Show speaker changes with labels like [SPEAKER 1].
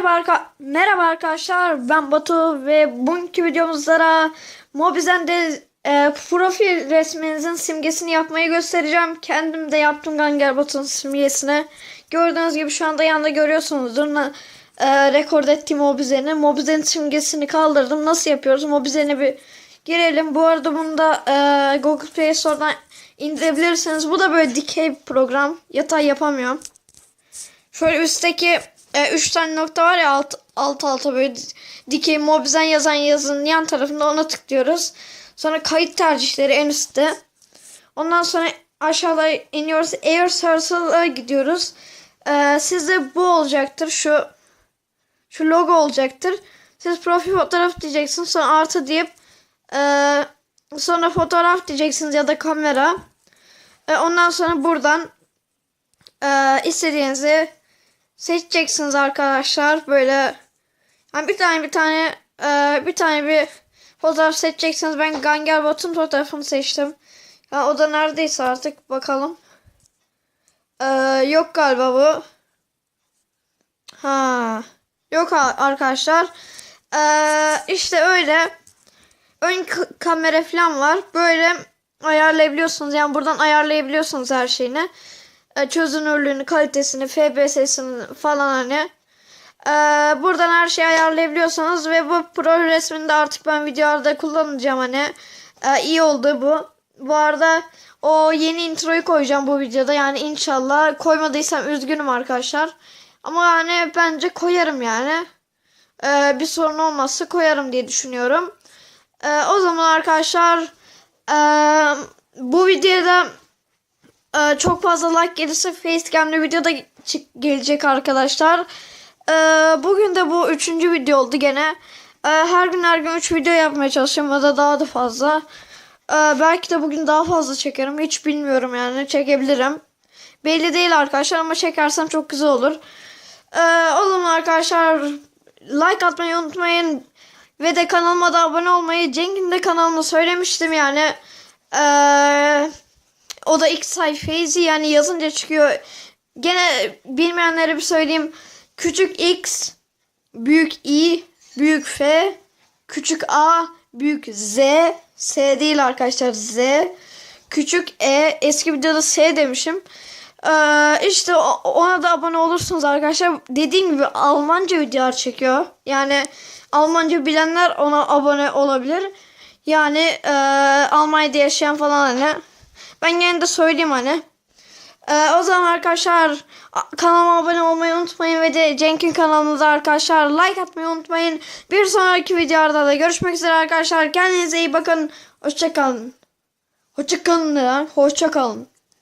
[SPEAKER 1] Merhaba arka Merhaba arkadaşlar ben Batu ve bugünkü videomuzda Mobizen'de e, profil resminizin simgesini yapmayı göstereceğim. Kendim de yaptım Ganger Batu'nun simgesini. Gördüğünüz gibi şu anda yanında görüyorsunuzdur. E, rekord ettiğim Mobizen'i. Mobizen'in simgesini kaldırdım. Nasıl yapıyoruz? Mobizen'e bir girelim. Bu arada bunu da e, Google Play Store'dan indirebilirsiniz. Bu da böyle dikey program. Yatay yapamıyorum. Şöyle üstteki 3 tane nokta var ya alt, alt alta böyle dikey mobzen yazan yazının yan tarafında ona tıklıyoruz. Sonra kayıt tercihleri en üstte. Ondan sonra aşağıda iniyoruz. Air Circle'a gidiyoruz. Ee, sizde bu olacaktır. Şu şu logo olacaktır. Siz profil fotoğraf diyeceksiniz. Sonra artı deyip ee, sonra fotoğraf diyeceksiniz ya da kamera. Ee, ondan sonra buradan ee, istediğinizi seçeceksiniz arkadaşlar. Böyle yani bir tane bir tane e, bir tane bir fotoğraf seçeceksiniz. Ben Ganger Bot'un fotoğrafını seçtim. Ya o da neredeyse artık bakalım. Ee, yok galiba bu. Ha. Yok arkadaşlar. Ee, işte öyle. Ön kamera falan var. Böyle ayarlayabiliyorsunuz. Yani buradan ayarlayabiliyorsunuz her şeyini e, çözünürlüğünü, kalitesini, FBS'sini falan hani. E, buradan her şeyi ayarlayabiliyorsanız ve bu pro resmini de artık ben videolarda kullanacağım hani. E, iyi oldu bu. Bu arada o yeni introyu koyacağım bu videoda yani inşallah koymadıysam üzgünüm arkadaşlar. Ama yani bence koyarım yani. E, bir sorun olmazsa koyarım diye düşünüyorum. E, o zaman arkadaşlar e, bu videoda ee, çok fazla like gelirse facecam'li video da gelecek arkadaşlar. Ee, bugün de bu üçüncü video oldu gene. Ee, her gün her gün 3 video yapmaya çalışıyorum ya da daha da fazla. Ee, belki de bugün daha fazla çekerim. Hiç bilmiyorum yani çekebilirim. Belli değil arkadaşlar ama çekersem çok güzel olur. Ee, o zaman arkadaşlar like atmayı unutmayın. Ve de kanalıma da abone olmayı. Cenk'in de kanalına söylemiştim yani. Eee... O da ilk sayfayı yani yazınca çıkıyor. Gene bilmeyenlere bir söyleyeyim. Küçük X, büyük I, büyük F, küçük A, büyük Z, S değil arkadaşlar Z. Küçük E, eski videoda S demişim. Ee, işte ona da abone olursunuz arkadaşlar. Dediğim gibi Almanca videolar çekiyor. Yani Almanca bilenler ona abone olabilir. Yani e, Almanya'da yaşayan falan hani. Ben gene de söyleyeyim hani. Ee, o zaman arkadaşlar kanalıma abone olmayı unutmayın ve de Cenk'in kanalına da arkadaşlar like atmayı unutmayın. Bir sonraki videoda da görüşmek üzere arkadaşlar. Kendinize iyi bakın. Hoşçakalın. Hoşçakalın ne? Hoşçakalın.